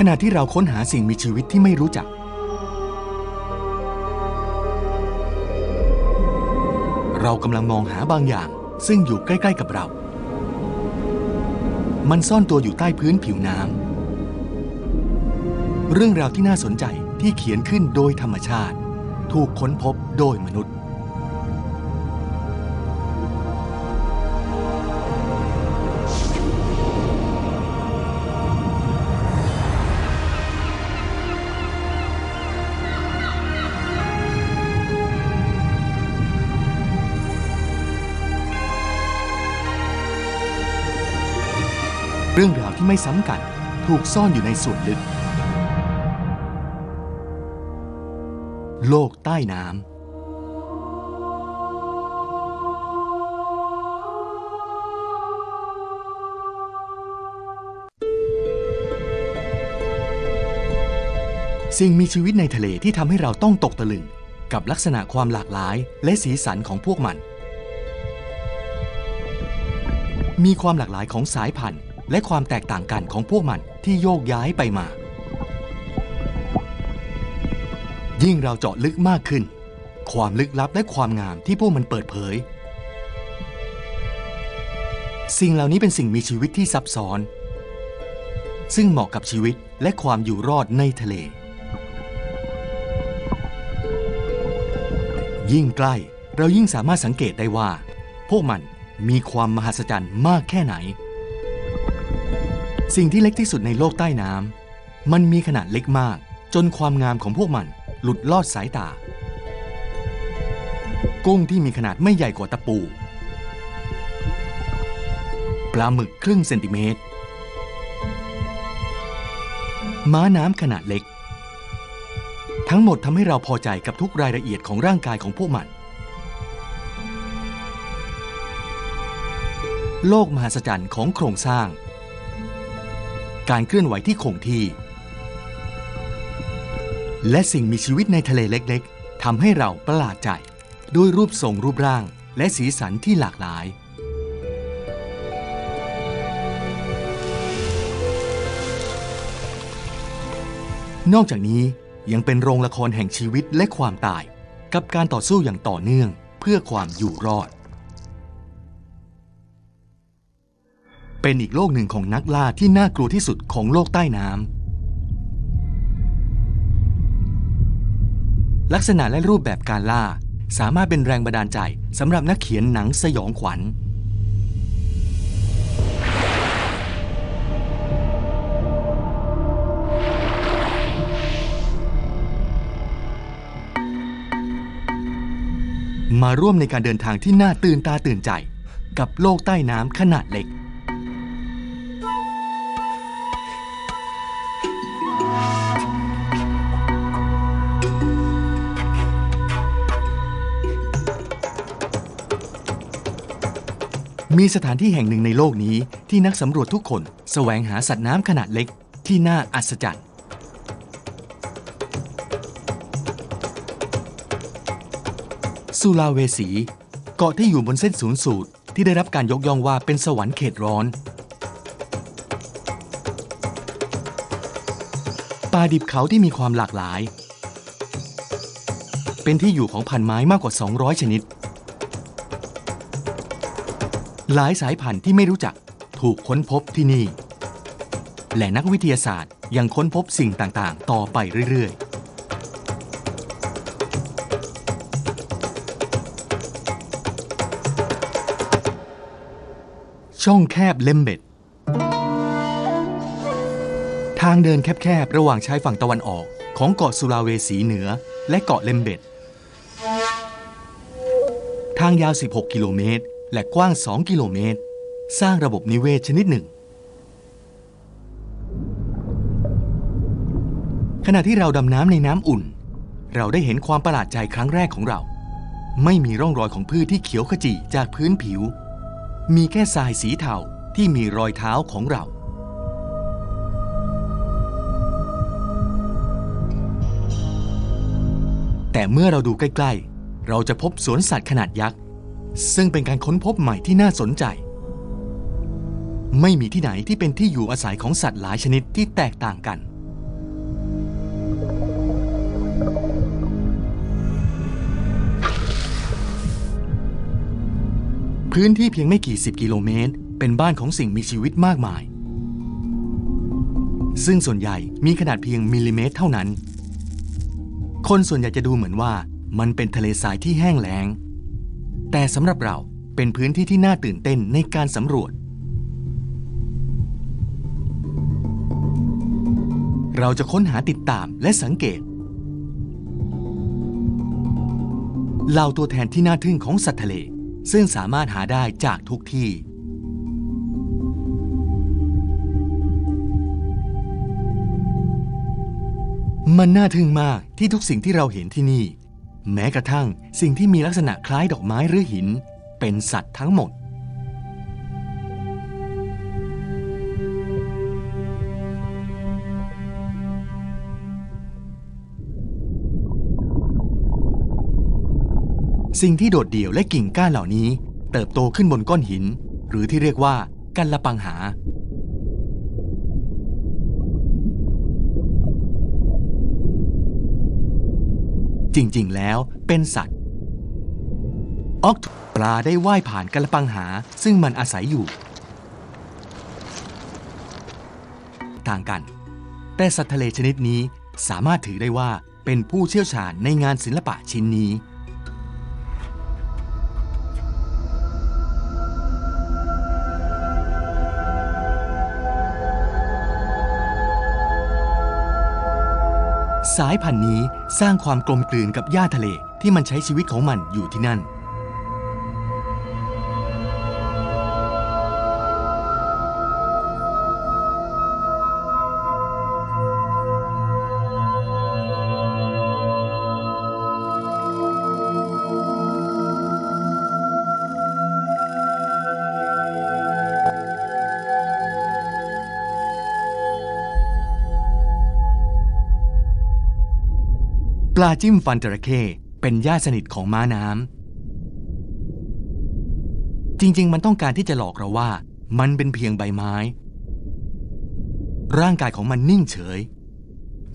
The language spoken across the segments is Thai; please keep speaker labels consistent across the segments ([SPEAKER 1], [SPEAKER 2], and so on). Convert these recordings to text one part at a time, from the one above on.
[SPEAKER 1] ขณะที่เราค้นหาสิ่งมีชีวิตที่ไม่รู้จัก เรากำลังมองหาบางอย่าง ซึ่งอยู่ใกล้ ๆ กับเรา มันซ่อนตัวอยู่ใต้พื้นผิวน้ำ เรื่องราวที่น่าสนใจที่เขียนขึ้นโดยธรรมชาติ ถูกค้นพบโดยมนุษย์ ที่ไม่ซ้ำกัน ถูกซ่อนอยู่ในส่วนลึก โลกใต้น้ำสิ่งมีชีวิตในทะเลที่ทำให้เราต้องตกตะลึง กับลักษณะความหลากหลายและสีสันของพวกมัน มีความหลากหลายของสายพันธุ์ และความแตกต่างกันของพวกมันที่โยกย้ายไปมา ยิ่งเราเจาะลึกมากขึ้น ความลึกลับและความงามที่พวกมันเปิดเผย สิ่งเหล่านี้เป็นสิ่งมีชีวิตที่ซับซ้อน ซึ่งเหมาะกับชีวิตและความอยู่รอดในทะเล ยิ่งใกล้เรายิ่งสามารถสังเกตได้ว่า พวกมันมีความมหัศจรรย์มากแค่ไหน สิ่งที่เล็กที่สุดในโลกใต้น้ำมันมีขนาดเล็กมาก จนความงามของพวกมันหลุดลอดสายตา กุ้งที่มีขนาดไม่ใหญ่กว่าตะปู ปลาหมึกครึ่งเซนติเมตร ม้าน้ำขนาดเล็ก ทั้งหมดทำให้เราพอใจกับทุกรายละเอียดของร่างกายของพวกมัน โลกมหัศจรรย์ของโครงสร้าง การเคลื่อนไหวที่คงที่ และสิ่งมีชีวิตในทะเลเล็กๆทำให้เราประหลาดใจด้วยรูปทรงรูปร่างและสีสันที่หลากหลาย นอกจากนี้ยังเป็นโรงละครแห่งชีวิตและความตาย กับการต่อสู้อย่างต่อเนื่องเพื่อความอยู่รอด เป็นอีกโลกหนึ่งของนักล่าที่น่ากลัวที่สุดของโลกใต้น้ำลักษณะและรูปแบบการล่า สามารถเป็นแรงบันดาลใจสำหรับนักเขียนหนังสยองขวัญมาร่วมในการเดินทางที่น่าตื่นตาตื่นใจ กับโลกใต้น้ำขนาดเล็ก มีสถานที่แห่งหนึ่งในโลกนี้ที่นักสำรวจทุกคน แสวงหาสัตว์น้ำขนาดเล็กที่น่าอัศจรรย์ สุลาเวสี เกาะที่อยู่บนเส้นศูนย์สูตร ที่ได้รับการยกย่องว่าเป็นสวรรค์เขตร้อน ป่าดิบเขาที่มีความหลากหลาย เป็นที่อยู่ของพันไม้มากกว่า 200 ชนิด หลายสายพันธุ์ที่ไม่รู้จักถูกค้นพบที่นี่ และนักวิทยาศาสตร์ยังค้นพบสิ่งต่าง ๆ ต่อไปเรื่อย ๆช่องแคบเลมเบ็ด ทางเดินแคบๆ ระหว่างชายฝั่งตะวันออกของเกาะสุลาเวสีเหนือและเกาะเลมเบ็ด ทางยาว 16 กิโลเมตร และกว้าง 2 กิโลเมตร สร้างระบบนิเวศชนิดหนึ่ง ขณะที่เราดำน้ำในน้ำอุ่น เราได้เห็นความประหลาดใจครั้งแรกของเรา ไม่มีร่องรอยของพืชที่เขียวขจีจากพื้นผิว มีแค่ทรายสีเทาที่มีรอยเท้าของเราแต่เมื่อเราดูใกล้ ๆ เราจะพบสวนสัตว์ขนาดยักษ์ ซึ่งเป็นการค้นพบใหม่ที่น่าสนใจ ไม่มีที่ไหนที่เป็นที่อยู่อาศัยของสัตว์หลายชนิดที่แตกต่างกัน พื้นที่เพียงไม่กี่สิบกิโลเมตร เป็นบ้านของสิ่งมีชีวิตมากมาย ซึ่งส่วนใหญ่มีขนาดเพียงมิลลิเมตรเท่านั้น คนส่วนใหญ่จะดูเหมือนว่ามันเป็นทะเลทรายที่แห้งแล้ง แต่สำหรับเราเป็นพื้นที่ที่น่าตื่นเต้นในการสำรวจ เราจะค้นหาติดตามและสังเกตเหล่าตัวแทนที่น่าทึ่งของสัตว์ทะเล ซึ่งสามารถหาได้จากทุกที่ มันน่าทึ่งมากที่ทุกสิ่งที่เราเห็นที่นี่ แม้กระทั่งสิ่งที่มีลักษณะคล้ายดอกไม้หรือหิน เป็นสัตว์ทั้งหมด สิ่งที่โดดเดี่ยวและกิ่งก้านเหล่านี้ เติบโตขึ้นบนก้อนหิน หรือที่เรียกว่ากันละปังหา จริงๆ แล้วเป็นสัตว์ ออกปลาได้ว่ายผ่านกระปังหาซึ่งมันอาศัยอยู่ ต่างกัน แต่สัตว์ทะเลชนิดนี้สามารถถือได้ว่าเป็นผู้เชี่ยวชาญในงานศิลปะชิ้นนี้ สายพันธุ์นี้สร้างความกลมกลืนกับหญ้าทะเลที่มันใช้ชีวิตของมันอยู่ที่นั่น ปลาจิ้มฟันจระเข้เป็นญาติสนิทของม้าน้ำจริง ๆ มันต้องการที่จะหลอกเราว่า มันเป็นเพียงใบไม้ ร่างกายของมันนิ่งเฉย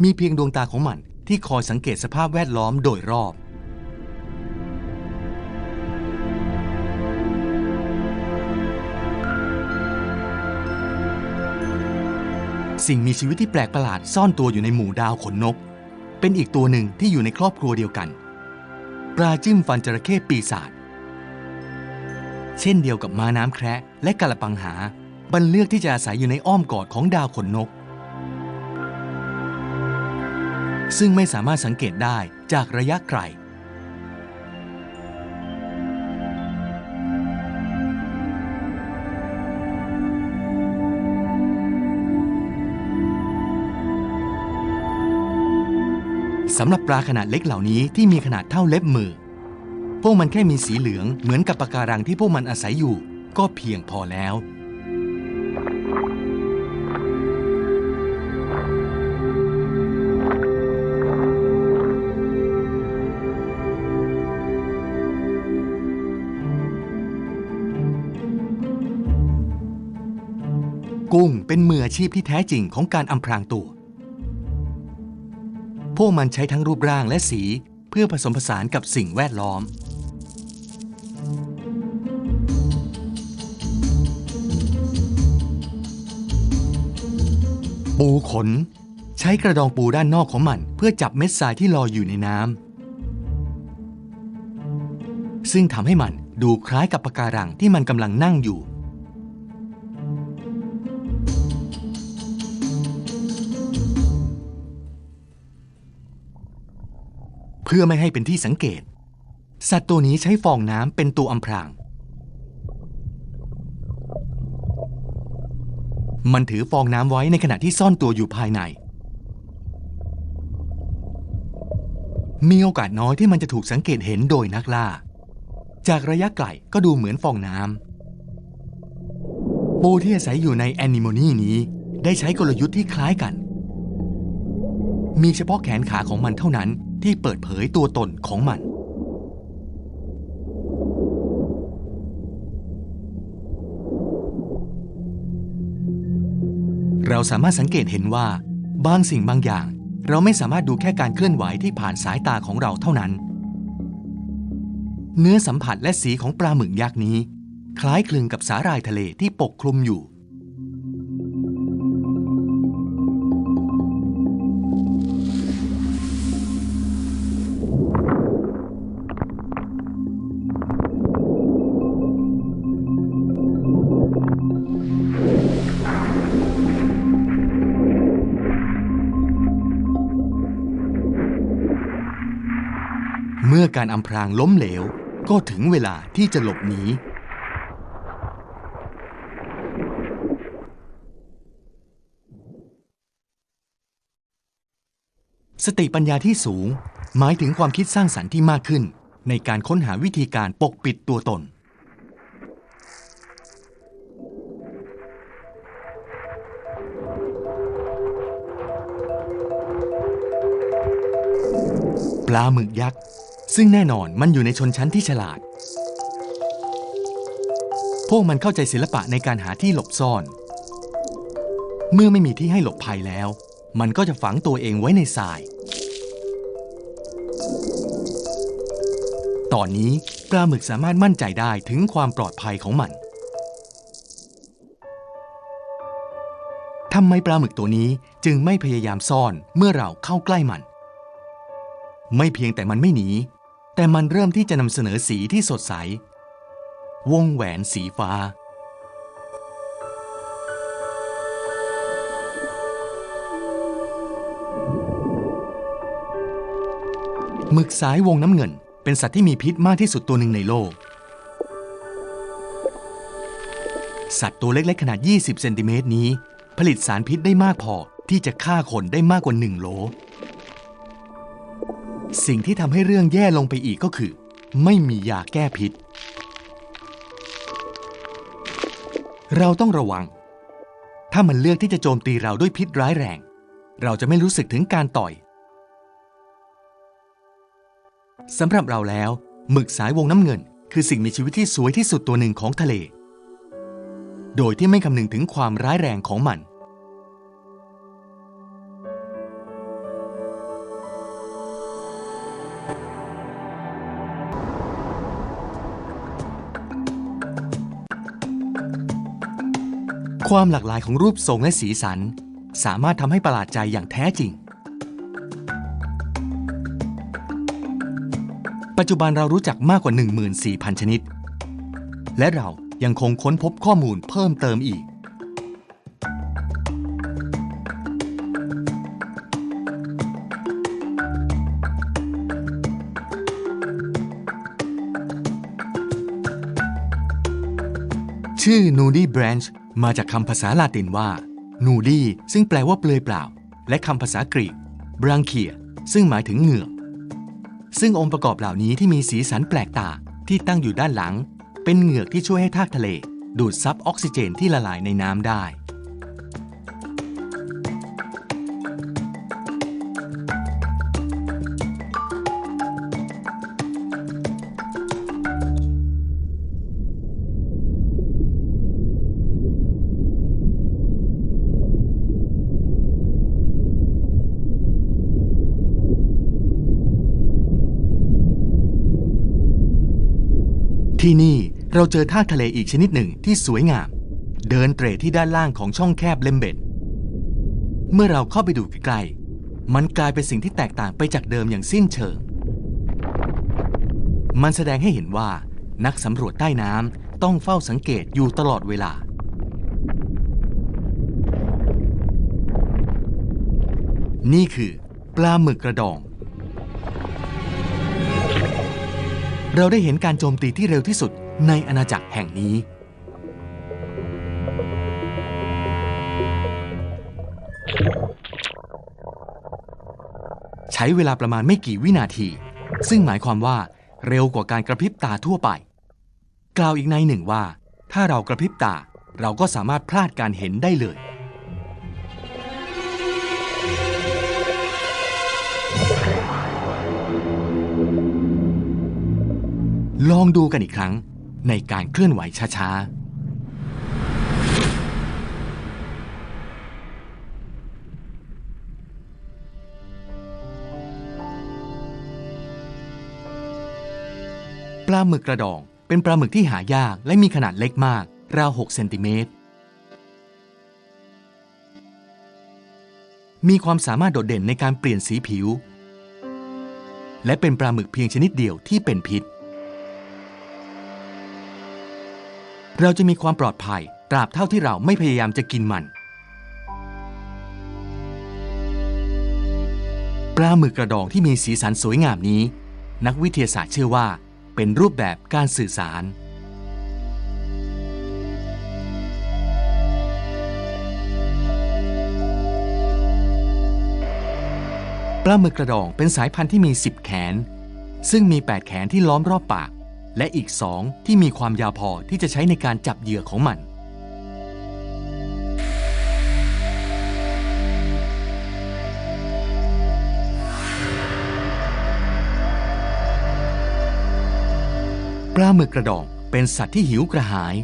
[SPEAKER 1] มีเพียงดวงตาของมันที่คอยสังเกตสภาพแวดล้อมโดยรอบสิ่งมีชีวิตที่แปลกประหลาดซ่อนตัวอยู่ในหมู่ดาวขนนก เป็นอีกตัวหนึ่งที่อยู่ในครอบครัวเดียวกัน ปลาจิ้มฟันจระเข้ปีศาจเช่นเดียวกับม้าน้ำแคระและกะละปังหา บันเลือกที่จะอาศัยอยู่ในอ้อมกอดของดาวขนนก ซึ่งไม่สามารถสังเกตได้จากระยะไกล สำหรับปลาขนาดเล็กเหล่านี้ที่มีขนาดเท่าเล็บมือ พวกมันแค่มีสีเหลืองเหมือนกับปะการังที่พวกมันอาศัยอยู่ ก็เพียงพอแล้ว กุ้งเป็นมืออาชีพที่แท้จริงของการอำพรางตัว พวกมันใช้ทั้งรูปร่างและสีเพื่อผสมผสานกับสิ่งแวดล้อม ปูขน ใช้กระดองปูด้านนอกของมัน เพื่อจับเม็ดทรายที่ลอยอยู่ในน้ำซึ่งทำให้มันดูคล้ายกับปะการังที่มันกำลังนั่งอยู่ พื่อไม่ให้เป็นที่สังเกต สัตว์ตัวนี้ใช้ฟองน้ำเป็นตัวอำพราง มันถือฟองน้ำไว้ในขณะที่ซ่อนตัวอยู่ภายใน มีโอกาสน้อยที่มันจะถูกสังเกตเห็นโดยนักล่า จากระยะไกลก็ดูเหมือนฟองน้ำปูที่อาศัยอยู่ในแอนิโมนีนี้ได้ใช้กลยุทธ์ที่คล้ายกัน มีเฉพาะแขนขาของมันเท่านั้น ที่เปิดเผยตัวตนของมัน เราสามารถสังเกตเห็นว่า บางสิ่งบางอย่าง เราไม่สามารถดูแค่การเคลื่อนไหวที่ผ่านสายตาของเราเท่านั้น เนื้อสัมผัสและสีของปลาหมึกยักษ์นี้ คล้ายคลึงกับสาหร่ายทะเลที่ปกคลุมอยู่ รางล้มเหลว ก็ถึงเวลาที่จะหลบหนีสติปัญญาที่สูง หมายถึงความคิดสร้างสรรค์ที่มากขึ้น ในการค้นหาวิธีการปกปิดตัวตน ปลาหมึกยักษ์ ซึ่งแน่นอนมันอยู่ในชนชั้นที่ฉลาด พวกมันเข้าใจศิลปะในการหาที่หลบซ่อน เมื่อไม่มีที่ให้หลบภัยแล้ว มันก็จะฝังตัวเองไว้ในทราย ตอนนี้ปลาหมึกสามารถมั่นใจได้ถึงความปลอดภัยของมันทำไมปลาหมึกตัวนี้จึงไม่พยายามซ่อนเมื่อเราเข้าใกล้มัน ไม่เพียงแต่มันไม่หนี แต่มันเริ่มที่จะนำเสนอสีที่สดใส วงแหวนสีฟ้า หมึกสายวงน้ำเงิน เป็นสัตว์ที่มีพิษมากที่สุดตัวหนึ่งในโลก สัตว์ตัวเล็กๆ ขนาด 20 เซนติเมตรนี้ ผลิตสารพิษได้มากพอที่จะฆ่าคนได้มากกว่า1โล สิ่งที่ทำให้เรื่องแย่ลงไปอีกก็คือ ไม่มียาแก้พิษ เราต้องระวัง ถ้ามันเลือกที่จะโจมตีเราด้วยพิษร้ายแรง เราจะไม่รู้สึกถึงการต่อยสำหรับเราแล้ว หมึกสายวงน้ำเงิน คือสิ่งมีชีวิตที่สวยที่สุดตัวหนึ่งของทะเล โดยที่ไม่คำนึงถึงความร้ายแรงของมัน ความหลากหลายของรูปทรงและสีสัน สามารถทำให้ประหลาดใจอย่างแท้จริง ปัจจุบันเรารู้จักมากกว่า 14,000 ชนิด และเรายังคงค้นพบข้อมูลเพิ่มเติมอีก ชื่อ Nudie Branch มาจากคำภาษาลาตินว่า Nudie ซึ่งแปลว่าเปลือยเปล่า และคำภาษากรีก Branchia ซึ่งหมายถึงเหงือก ซึ่งองค์ประกอบเหล่านี้ที่มีสีสันแปลกตาที่ตั้งอยู่ด้านหลัง เป็นเหงือกที่ช่วยให้ทากทะเล ดูดซับออกซิเจนที่ละลายในน้ำได้ เราเจอท่าทะเลอีกชนิดหนึ่งที่สวยงาม เดินเตร่ที่ด้านล่างของช่องแคบเลมเบดเมื่อเราเข้าไปดูใกล้ๆมันกลายเป็นสิ่งที่แตกต่างไปจากเดิมอย่างสิ้นเชิง มันแสดงให้เห็นว่า นักสำรวจใต้น้ำต้องเฝ้าสังเกตอยู่ตลอดเวลานี่คือ ปลาหมึกกระดอง เราได้เห็นการโจมตีที่เร็วที่สุด ในอาณาจักรแห่งนี้ ใช้เวลาประมาณไม่กี่วินาที ซึ่งหมายความว่าเร็วกว่าการกระพริบตาทั่วไป กล่าวอีกในหนึ่งว่า ถ้าเรากระพริบตาเราก็สามารถพลาดการเห็นได้เลย ลองดูกันอีกครั้ง ในการเคลื่อนไหวช้าๆ ปลาหมึกกระดองเป็นปลาหมึกที่หายากและมีขนาดเล็กมาก ราว 6 เซนติเมตร มีความสามารถโดดเด่นในการเปลี่ยนสีผิว และเป็นปลาหมึกเพียงชนิดเดียวที่เป็นพิษ เราจะมีความปลอดภัย ตราบเท่าที่เราไม่พยายามจะกินมัน ปลาหมึกกระดองที่มีสีสันสวยงามนี้ นักวิทยาศาสตร์เชื่อว่า เป็นรูปแบบการสื่อสารปลาหมึกกระดองเป็นสายพันธุ์ที่มี 10 แขน ซึ่งมี 8 แขนที่ล้อมรอบปาก และอีก2ที่มีความยาวพอที่จะใช้ในการจับเหยื่อของมัน ปลาหมึกกระดองเป็นสัตว์ที่หิวกระหาย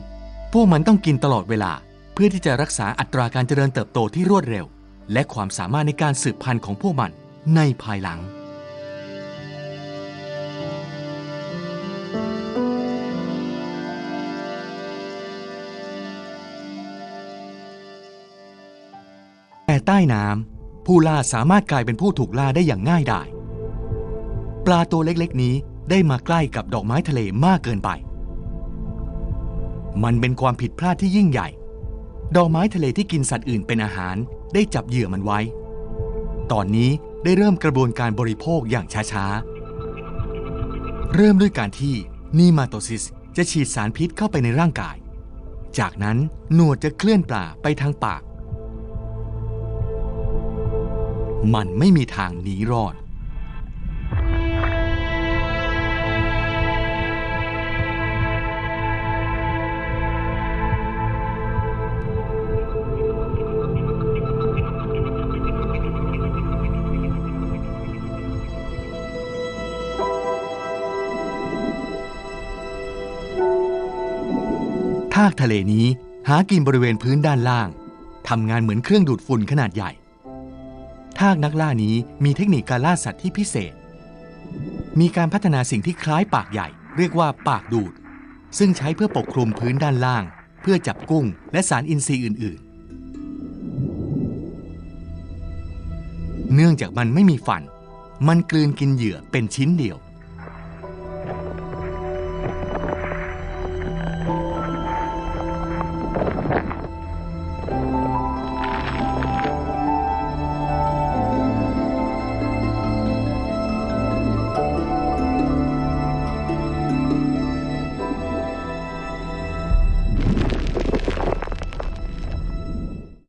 [SPEAKER 1] พวกมันต้องกินตลอดเวลา เพื่อที่จะรักษาอัตราการเจริญเติบโตที่รวดเร็ว และความสามารถในการสืบพันธุ์ของพวกมันในภายหลัง ใต้น้ำผู้ล่าสามารถกลายเป็นผู้ถูกล่าได้อย่างง่ายดายปลาตัวเล็กๆ นี้ได้มาใกล้กับดอกไม้ทะเลมากเกินไป มันเป็นความผิดพลาดที่ยิ่งใหญ่ ดอกไม้ทะเลที่กินสัตว์อื่นเป็นอาหารได้จับเหยื่อมันไว้ ตอนนี้ได้เริ่มกระบวนการบริโภคอย่างช้าๆ เริ่มด้วยการที่นีมาโตซิสจะฉีดสารพิษเข้าไปในร่างกาย จากนั้นหนวดจะเคลื่อนปลาไปทางปาก มันไม่มีทางหนีรอด ทากทะเลนี้หากินบริเวณพื้นด้านล่างทำงานเหมือนเครื่องดูดฝุ่นขนาดใหญ่ ทากนักล่านี้มีเทคนิคการล่าสัตว์ที่พิเศษ มีการพัฒนาสิ่งที่คล้ายปากใหญ่ เรียกว่าปากดูด ซึ่งใช้เพื่อปกคลุมพื้นด้านล่าง เพื่อจับกุ้ง และสารอินทรีย์อื่น ๆ เนื่องจากมันไม่มีฟัน มันกลืนกินเหยื่อเป็นชิ้นเดียว